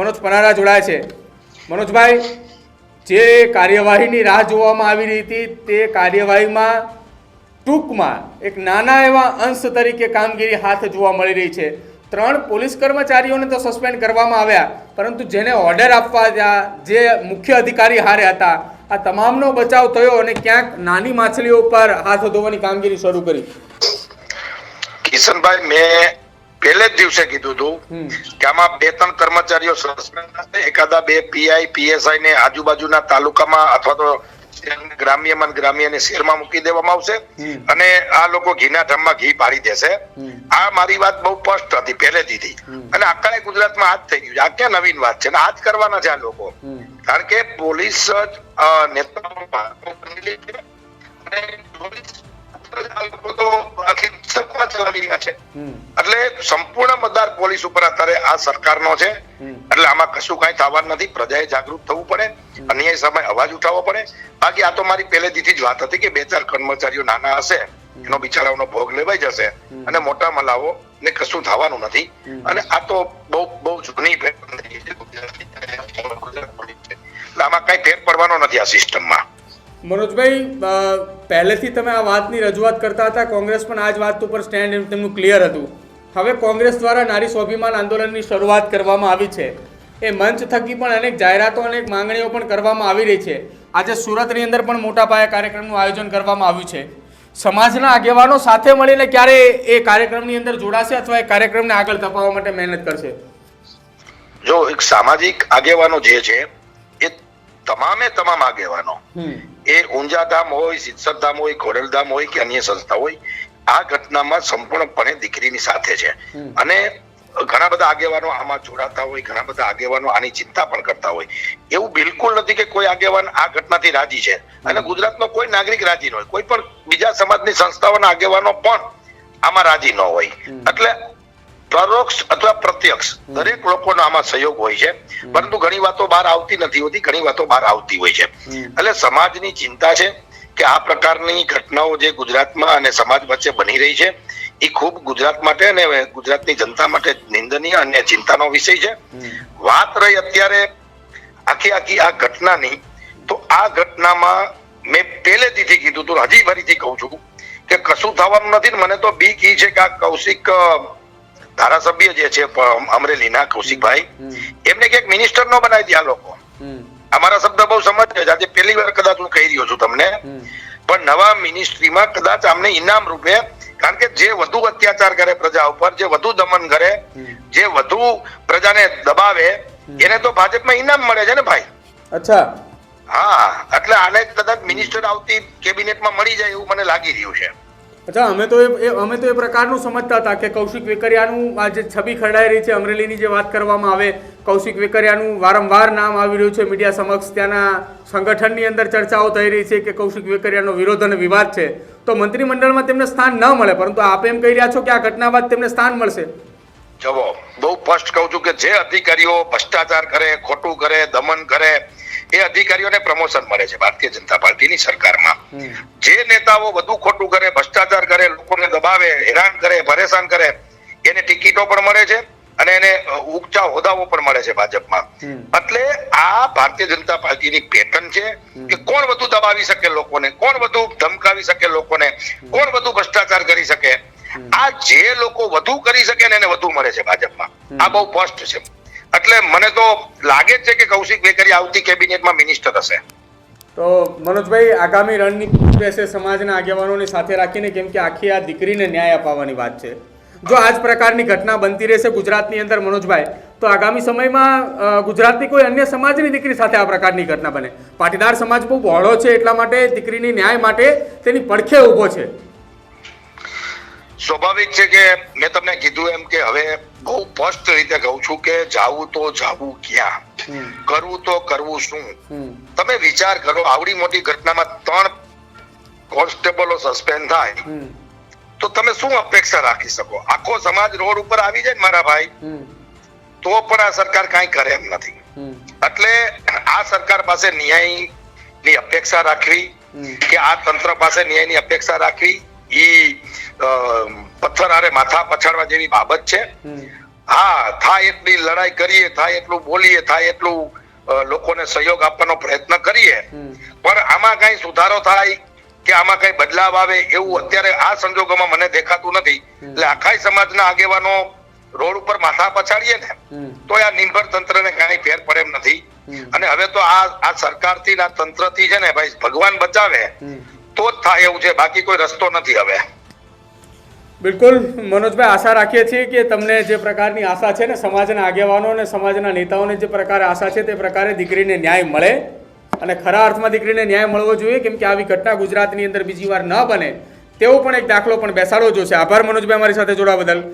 મનોજ પનારા જોડાય છે. મનોજભાઈ, જે કાર્યવાહીની રાહ જોવામાં આવી રહી હતી, તે કાર્યવાહીમાં ટૂંકમાં એક નાના એવા અંશ તરીકે કામગીરી હાથ જોવા મળી રહી છે. ત્રણ પોલીસ કર્મચારીઓને તો સસ્પેન્ડ કરવામાં આવ્યા, પરંતુ જેને ઓર્ડર આપવા હતા, જે મુખ્ય અધિકારી હારે હતા, આ તમામનો બચાવ થયો અને ક્યાંક નાની માછલીઓ પર હાથ ધોવાની કામગીરી શરૂ કરી. કિશનભાઈ, મેં પહેલે જ દિવસે કીધું હતું કે આમાં બે ત્રણ કર્મચારીઓ એકાદા બે પીઆઈ પીએસઆઈ ને આજુબાજુના તાલુકામાં અથવા તો ગ્રામ્યમાં ને ગ્રામ્ય ને શહેરમાં મૂકી દેવામાં આવશે. અને આ લોકો ઘીના ઢમમાં ઘી પાડી દેશે. આ મારી વાત બહુ સ્પષ્ટ હતી પહેલેથી દીધી અને આખા ગુજરાતમાં આ જ થઈ ગયું છે. આ ક્યાં નવીન વાત છે? ને આ જ કરવાના છે આ લોકો. કારણ કે પોલીસ જ અ, સત્તા ચલાવી રહ્યા છે એટલે સંપૂર્ણ મતદાર પોલીસ ઉપર અત્યારે આ સરકારનો છે. એટલે આમાં કશું કઈ થવાનું નથી. પ્રજાએ જાગૃત થવું પડે. અન્ય સમય અવાજ ઉઠાવવો પડે. બાકી આ તો મારી પહેલેથી જ વાત હતી કે બે ચાર કર્મચારીઓ નાના હશે. એનો બિચારાઓનો ભોગ લેવાઈ જશે. અને મોટા મલાવો ને કશું થવાનું નથી. અને આ તો બહુ બહુ જૂની. એટલે આમાં કઈ ફેર પડવાનો નથી આ સિસ્ટમમાં. મનોજભાઈ પહેલેથી તમે આ વાતની રજૂઆત કરતા હતા, કોંગ્રેસ પણ આ જ વાત ઉપર સ્ટેન્ડ તેમનું ક્લિયર હતું. હવે કોંગ્રેસ દ્વારા નારી સ્વાભિમાન આંદોલનની શરૂઆત કરવામાં આવી છે. એ મંચ થકી પણ અનેક જાહેરાતો, અનેક માંગણીઓ પણ કરવામાં આવી રહી છે. આજે સુરતની અંદર પણ મોટા પાયે કાર્યક્રમનું આયોજન કરવામાં આવ્યું છે. સમાજના આગેવાનો સાથે મળીને ક્યારે એ કાર્યક્રમની અંદર જોડાશે અથવા એ કાર્યક્રમને આગળ ધપાવવા માટે મહેનત કરશે? જો એક સામાજિક આગેવાનો જે છે તમામે તમામ આગેવાનો. એ ઊંઝાધામ હોય સિદ્ધરધામ હોય ખોડલધામ હોય કે અન્ય સંસ્થા હોય આ ઘટનામાં સંપૂર્ણપણે દીકરીની સાથે છે. અને ઘણા બધા આગેવાનો આમાં જોડાતા હોય ઘણા બધા આગેવાનો આની ચિંતા પણ કરતા હોય. એવું બિલકુલ નથી કે કોઈ આગેવાન આ ઘટનાથી રાજી છે. અને ગુજરાતનો કોઈ નાગરિક રાજી ન હોય. કોઈ પણ બીજા સમાજની સંસ્થાઓના આગેવાનો પણ આમાં રાજી ન હોય. એટલે પરોક્ષ અથવા પ્રત્યક્ષ. દરેક લોકોનો આમાં સહયોગ હોય છે. પરંતુ ઘણી વાતો બહાર આવતી નથી હોતી ઘણી વાતો બહાર આવતી હોય છે. એટલે સમાજની ચિંતા છે કે આ પ્રકારની ઘટનાઓ જે ગુજરાતમાં અને સમાજ વચ્ચે બની રહી છે એ ખૂબ ગુજરાત માટે અને ગુજરાતની જનતા માટે નિંદનીય અને ચિંતાનો વિષય છે. વાત રહી અત્યારે આખી આખી આ ઘટનાની તો આ ઘટનામાં મેં પહેલેથી કીધું હતું હજી ફરીથી કહું છું કે કશું થવાનું નથી મને તો બીક કી છે કે આ કૌશિક ધારાસભ્ય જે છે અમરેલીના કૌશિકભાઈ એમને ક્યાંક મિનિસ્ટર નો બનાવી દે આ લોકો. અમારા શબ્દ બહુ સમજ આજે પહેલી વાર કદાચ હું કહી રહ્યો છું તમને. પણ નવા મિનિસ્ટ્રીમાં કદાચ આમને ઇનામ રૂપે કારણ કે જે વધુ અત્યાચાર કરે પ્રજા ઉપર જે વધુ દમન કરે જે વધુ પ્રજાને દબાવે એને તો ભાજપમાં ઇનામ મળે છે ને ભાઈ? અચ્છા. હા એટલે આને કદાચ મિનિસ્ટર આવતી કેબિનેટમાં મળી જાય એવું મને લાગી રહ્યું છે. અચ્છા, અમે તો એ અમે તો એ પ્રકારનું સમજતા હતા કે કૌશિક વેકરિયાનું આ જે છબી ખરડાઈ રહી છે, અમરેલીની જે વાત કરવામાં આવે, કૌશિક વેકરિયાનું વારંવાર નામ આવી રહ્યું છે મીડિયા સમક્ષ, ત્યાંના સંગઠનની અંદર ચર્ચાઓ થઈ રહી છે કે કૌશિક વેકરિયાનો વિરોધ અને વિવાદ છે. તો મંત્રીમંડળમાં તેમને સ્થાન ન મળે, પરંતુ આપ એમ કહી રહ્યા છો કે આ ઘટના બાદ તેમને સ્થાન મળશે? જવો બહુ સ્પષ્ટ કહું છું કે જે અધિકારીઓ ભ્રષ્ટાચાર કરે, ખોટું કરે, દમન કરે એ અધિકારીઓને પ્રમોશન મળે છે ભારતીય જનતા પાર્ટીની સરકારમાં. જે નેતાઓ વધુ ખોટું કરે ભ્રષ્ટાચાર કરે લોકોને દબાવે હેરાન કરે પરેશાન કરે એને ટિકિટો પણ મળે છે અને એને ઊંચા હોદ્દાઓ પણ મળે છે ભાજપમાં. એટલે આ ભારતીય જનતા પાર્ટીની પેટર્ન છે કે કોણ વધુ દબાવી શકે લોકોને કોણ વધુ ધમકાવી શકે લોકોને કોણ વધુ ભ્રષ્ટાચાર કરી શકે. આ જે લોકો વધુ કરી શકે ને એને વધુ મળે છે ભાજપમાં. આ બહુ સ્પષ્ટ છે. એટલે મને તો લાગે છે કે કૌશિક વેકરી આવતી કેબિનેટમાં મિનિસ્ટર હશે. તો મનોજભાઈ આગામી રણનીતિ રહેશે સમાજના આગેવાનોને સાથે રાખીને કેમ કે આખી આ દીકરીને ન્યાય અપાવવાની વાત છે. જો આ જ પ્રકારની ઘટના બનતી રહેશે ગુજરાતની અંદર મનોજભાઈ તો આગામી સમયમાં ગુજરાતની કોઈ અન્ય સમાજની દીકરી સાથે આ પ્રકારની ઘટના બને? પાટીદાર સમાજ બહુ બહોળો છે એટલા માટે દીકરીની ન્યાય માટે તેની પડખે ઊભો છે. સ્વાભાવિક છે કે મેં તમને કીધું એમ કે હવે બહુ સ્પષ્ટ રીતે કહું છું કે જાવું તો જાવું ક્યાં? કરવું તો કરવું શું? તમે વિચાર કરો આવડી મોટી ઘટનામાં ત્રણ કોન્સ્ટેબલો સસ્પેન્ડ થાય. તો તમે શું અપેક્ષા રાખી શકો? આખો સમાજ રોડ ઉપર આવી જાય મારા ભાઈ તો પણ આ સરકાર કાંઈ કરે એમ નથી. એટલે આ સરકાર પાસે ન્યાયની અપેક્ષા રાખવી કે આ તંત્ર પાસે ન્યાયની અપેક્ષા રાખવી પથ્થર આરે માથા પછાડવા જેવી બાબત છે. હા થાય એટલી લડાઈ કરીએ થાય એટલું બોલીએ થાય એટલું લોકોને સહયોગ આપવાનો પ્રયત્ન કરીએ. પણ આમાં કઈ સુધારો થાય કે આમાં કઈ બદલાવ આવે એવું અત્યારે આ સંજોગોમાં મને દેખાતું નથી. એટલે આખાય સમાજના આગેવાનો રોડ ઉપર માથા પછાડીએ ને તો આ નિર્ભર તંત્રને કઈ ફેર પડે એમ નથી. અને હવે તો આ આ સરકારથી આ તંત્રથી છે ને ભાઈ ભગવાન બચાવે તો જ થાય એવું છે બાકી કોઈ રસ્તો નથી હવે. બિલકુલ, મનોજભાઈ, આશા રાખીએ છીએ કે તમને જે પ્રકારની આશા છે ને સમાજના આગેવાનો અને સમાજના નેતાઓને જે પ્રકારે આશા છે તે પ્રકારે દીકરીને ન્યાય મળે અને ખરા અર્થમાં દીકરીને ન્યાય મળવો જોઈએ, કેમ કે આવી ઘટના ગુજરાતની અંદર બીજી વાર ન બને, તેવો પણ એક દાખલો પણ બેસાડવો જોશે. આભાર મનોજભાઈ અમારી સાથે જોડાવા બદલ.